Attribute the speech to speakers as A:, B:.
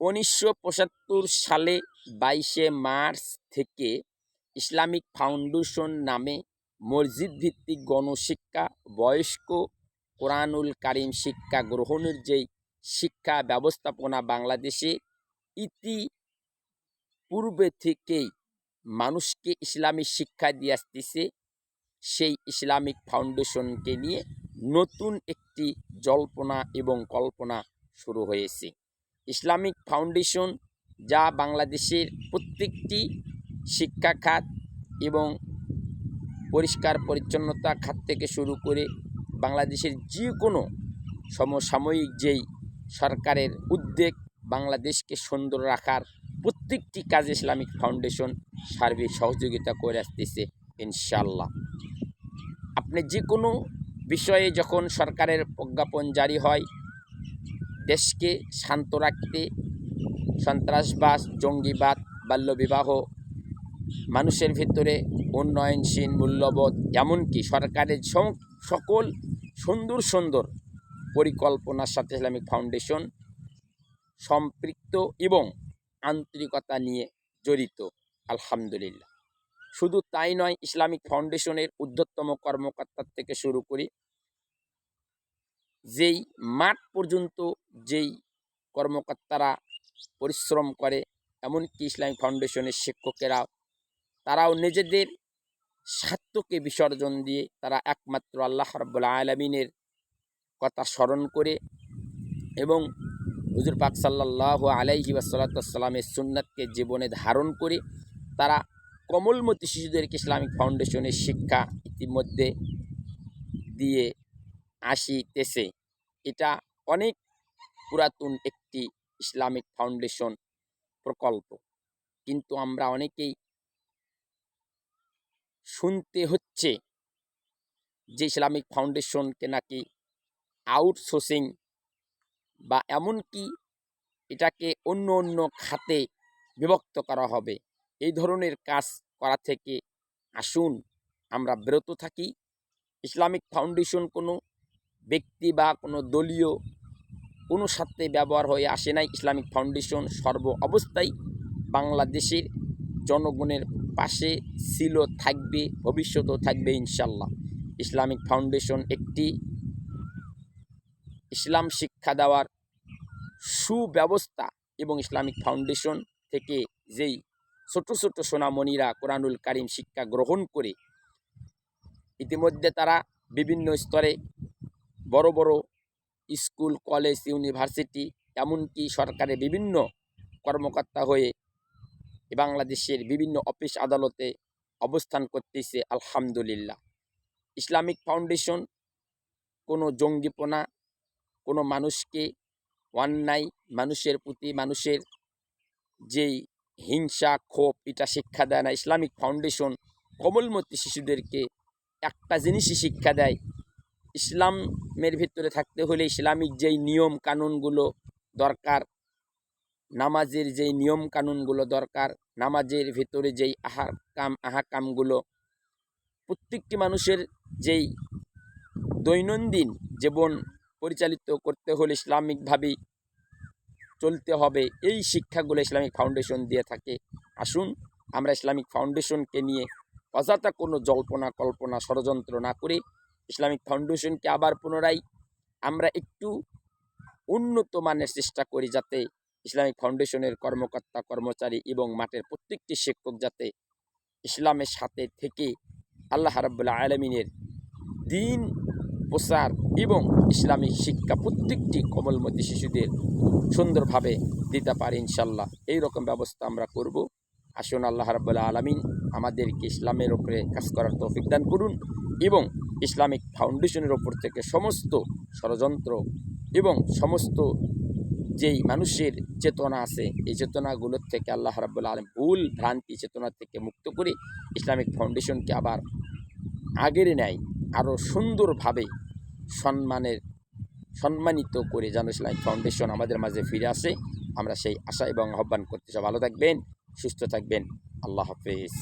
A: উনিশশো পঁচাত্তর সালে বাইশে মার্চ থেকে ইসলামিক ফাউন্ডেশন নামে মসজিদ ভিত্তিক গণশিক্ষা, বয়স্ক কোরআনুল কারিম শিক্ষা গ্রহণের যেই শিক্ষা ব্যবস্থাপনা বাংলাদেশে ইতি পূর্বে থেকেই মানুষকে ইসলামী শিক্ষা দিয়ে আসতেছে। সেই ইসলামিক ফাউন্ডেশনকে নিয়ে নতুন একটি জল্পনা এবং কল্পনা শুরু হয়েছে। ইসলামিক ফাউন্ডেশন, যা বাংলাদেশের প্রত্যেকটি শিক্ষা খাত এবং পরিষ্কার পরিচ্ছন্নতা খাত থেকে শুরু করে বাংলাদেশের যে কোনো সমসাময়িক যেই সরকারের উদ্যোগ, বাংলাদেশকে সুন্দর রাখার প্রত্যেকটি কাজে ইসলামিক ফাউন্ডেশন সার্বিক সহযোগিতা করে আসতেছে ইনশাল্লাহ আপনি যে কোনো বিষয়ে যখন সরকারের প্রজ্ঞাপন জারি হয় দেশকে শান্ত রাখতে সন্ত্রাসবাদ, জঙ্গিবাদ, বাল্যবিবাহ, মানুষের ভিতরে উন্নয়নশীল মূল্যবোধ, এমনকি সরকারের সকল সুন্দর সুন্দর পরিকল্পনার সাথে ইসলামিক ফাউন্ডেশন সম্পৃক্ত এবং আন্তরিকতা নিয়ে জড়িত। আলহামদুলিল্লাহ। শুধু তাই নয়, ইসলামিক ফাউন্ডেশনের ঊর্ধ্বতম কর্মকর্তার থেকে শুরু করি যেই মাঠ পর্যন্ত যেই কর্মকর্তারা পরিশ্রম করে, এমনকি ইসলামিক ফাউন্ডেশনের শিক্ষকেরা, তারাও নিজেদের স্বার্থকে বিসর্জন দিয়ে তারা একমাত্র আল্লাহ রব্বুল্লা আলমিনের কথা স্মরণ করে এবং হুজুর পাক সাল্লাহ আলাইহি ওয়াসাল্লামের সুন্নাতকে জীবনে ধারণ করে তারা কমলমতি শিশুদেরকে ইসলামিক ফাউন্ডেশনের শিক্ষা ইতিমধ্যে দিয়ে আসিতেছে। এটা অনেক পুরাতন একটি ইসলামিক ফাউন্ডেশন প্রকল্প। কিন্তু আমরা অনেকেই শুনতে হচ্ছে যে ইসলামিক ফাউন্ডেশনকে নাকি আউটসোর্সিং বা এমনকি এটাকে অন্য অন্য খাতে বিভক্ত করা হবে। এই ধরনের কাজ করা থেকে আসুন, আমরা বিরত থাকি। ইসলামিক ফাউন্ডেশন কোনো ব্যক্তি বা কোনো দলীয় কোনো সাথে ব্যবহার হয়ে আসে নাই। ইসলামিক ফাউন্ডেশন সর্ব অবস্থায় বাংলাদেশের জনগণের পাশে ছিল, থাকবে, ভবিষ্যতেও থাকবে ইনশাল্লাহ। ইসলামিক ফাউন্ডেশন একটি ইসলাম শিক্ষা দেওয়ার সুব্যবস্থা এবং ইসলামিক ফাউন্ডেশন থেকে যেই ছোট ছোট সোনামণিরা কোরআনুল কারিম শিক্ষা গ্রহণ করে, ইতিমধ্যে তারা বিভিন্ন স্তরে বড় বড় স্কুল, কলেজ, ইউনিভার্সিটি, এমনকি সরকারের বিভিন্ন কর্মকর্তা হয়ে বাংলাদেশের বিভিন্ন অফিস আদালতে অবস্থান করতেছে, আলহামদুলিল্লাহ। ইসলামিক ফাউন্ডেশন কোনো জঙ্গিপনা, কোনো মানুষকে অন্যায়, মানুষের প্রতি মানুষের যেই হিংসা, ক্ষোভ, এটা শিক্ষা দেয় না। ইসলামিক ফাউন্ডেশন কমলমতি শিশুদেরকে একটা জিনিসই শিক্ষা দেয় ইসলামের ভিতরে থাকতে হলে ইসলামিক যেই নিয়ম কানুনগুলো দরকার, নামাজের যেই নিয়ম কানুনগুলো দরকার, নামাজের ভিতরে যেই আহার কাম আহাকামগুলো, প্রত্যেকটি মানুষের যেই দৈনন্দিন জীবন পরিচালিত করতে হলে ইসলামিকভাবেই চলতে হবে, এই শিক্ষাগুলো ইসলামিক ফাউন্ডেশন দিয়ে থাকে। আসুন, আমরা ইসলামিক ফাউন্ডেশনকে নিয়ে অযথা কোনো জল্পনা কল্পনা ষড়যন্ত্র না করে ইসলামিক ফাউন্ডেশনকে আবার পুনরায় আমরা একটু উন্নত মানের চেষ্টা করি যাতে ইসলামিক ফাউন্ডেশনের কর্মকর্তা, কর্মচারী এবং মাঠের প্রত্যেকটি শিক্ষক যাতে ইসলামের সাথে থেকে আল্লাহ রাব্বুল্লাহ আলমিনের দিন প্রচার এবং ইসলামিক শিক্ষা প্রত্যেকটি কমলমতি শিশুদের সুন্দরভাবে দিতে পারে ইনশাল্লাহ এই রকম ব্যবস্থা আমরা করব। আসুন আল্লাহ রাব্বুল্লাহ আলমিন আমাদেরকে ইসলামের ওপরে কাজ করার তৌফিক দান করুন এবং ইসলামিক ফাউন্ডেশনের ওপর থেকে সমস্ত ষড়যন্ত্র এবং সমস্ত যেই মানুষের চেতনা আছে, এই চেতনাগুলোর থেকে আল্লাহ রাব্বুল আলম ভুল ভ্রান্তি চেতনা থেকে মুক্ত করে ইসলামিক ফাউন্ডেশনকে আবার আগের নেয় আরও সুন্দরভাবে সম্মানের, সম্মানিত করে যেন ইসলামিক ফাউন্ডেশন আমাদের মাঝে ফিরে আসে। আমরা সেই আশা এবং আহ্বান করতে সব ভালো থাকবেন, সুস্থ থাকবেন। আল্লাহ হাফেজ।